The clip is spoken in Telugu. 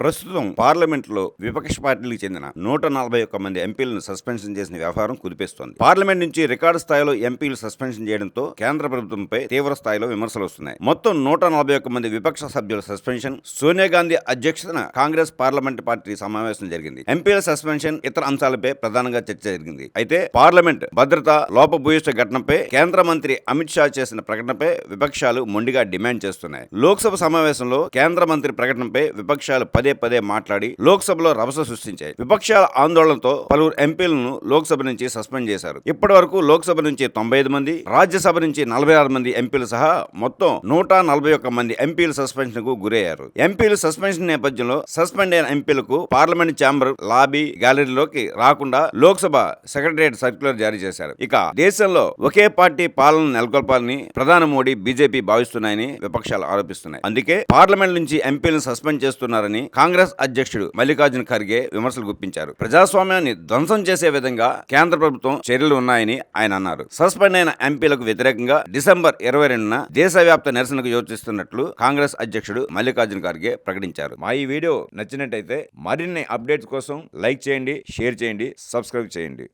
ప్రస్తుతం పార్లమెంట్లో విపక్ష పార్టీలకు చెందిన నూట నలభై ఒక్క మంది ఎంపీలను సస్పెన్షన్ చేసిన వ్యవహారం కుదిపేస్తోంది. పార్లమెంట్ నుంచి రికార్డు స్థాయిలో ఎంపీలు సస్పెన్షన్ చేయడంతో కేంద్ర ప్రభుత్వంపై తీవ్ర స్థాయిలో విమర్శలు వస్తున్నాయి. మొత్తం నూట నలభై ఒక్క మంది విపక్ష సభ్యుల సస్పెన్షన్ సోనియా గాంధీ అధ్యక్షతన కాంగ్రెస్ పార్లమెంట్ పార్టీ సమావేశం జరిగింది. ఎంపీల సస్పెన్షన్ ఇతర అంశాలపై ప్రధానంగా చర్చ జరిగింది. అయితే పార్లమెంట్ భద్రత లోపభూయిష్ట ఘటనపై కేంద్ర మంత్రి అమిత్ షా చేసిన ప్రకటనపై విపక్షాలు మొండిగా డిమాండ్ చేస్తున్నాయి. లోక్సభ సమావేశంలో కేంద్ర మంత్రి ప్రకటనపై విపక్షాలు పది పదే పదే మాట్లాడి లోక్సభలో రభస సృష్టించాయి. విపక్షాల ఆందోళనతో పలువురు ఎంపీలను లోక్సభ నుంచి సస్పెండ్ చేశారు. ఇప్పటి వరకు లోక్సభ నుంచి తొంభై ఐదు మంది రాజ్యసభ నుంచి నలభై ఆరు మంది ఎంపీలు సహా మొత్తం నూట నలభై ఒక్క మంది ఎంపీలు సస్పెన్షన్కు గురయ్యారు. ఎంపీలు సస్పెన్షన్ నేపథ్యంలో సస్పెండ్ అయిన ఎంపీలకు పార్లమెంట్ ఛాంబర్ లాబీ గ్యాలరీలోకి రాకుండా లోక్సభ సెక్రటరియట్ సర్క్యులర్ జారీ చేశారు. ఇక దేశంలో ఒకే పార్టీ పాలన నెలకొల్పాలని ప్రధాని మోడీ బీజేపీ భావిస్తున్నాయని విపక్షాలు ఆరోపిస్తున్నాయి. అందుకే పార్లమెంట్ నుంచి ఎంపీలను సస్పెండ్ చేస్తున్నారని కాంగ్రెస్ అధ్యక్షుడు మల్లికార్జున ఖర్గే విమర్శలు గుప్పించారు. ప్రజాస్వామ్యాన్ని ధ్వంసం చేసే విధంగా కేంద్ర ప్రభుత్వం చర్యలు ఉన్నాయని ఆయన అన్నారు. సస్పెండ్ అయిన ఎంపీలకు వ్యతిరేకంగా డిసెంబర్ ఇరవై రెండున దేశవ్యాప్త నిరసనకు యోచిస్తున్నట్లు కాంగ్రెస్ అధ్యక్షుడు మల్లికార్జున ఖర్గే ప్రకటించారు. మా ఈ వీడియో నచ్చినట్టయితే మరిన్ని అప్డేట్స్ కోసం లైక్ చేయండి షేర్ చేయండి సబ్స్క్రైబ్ చేయండి.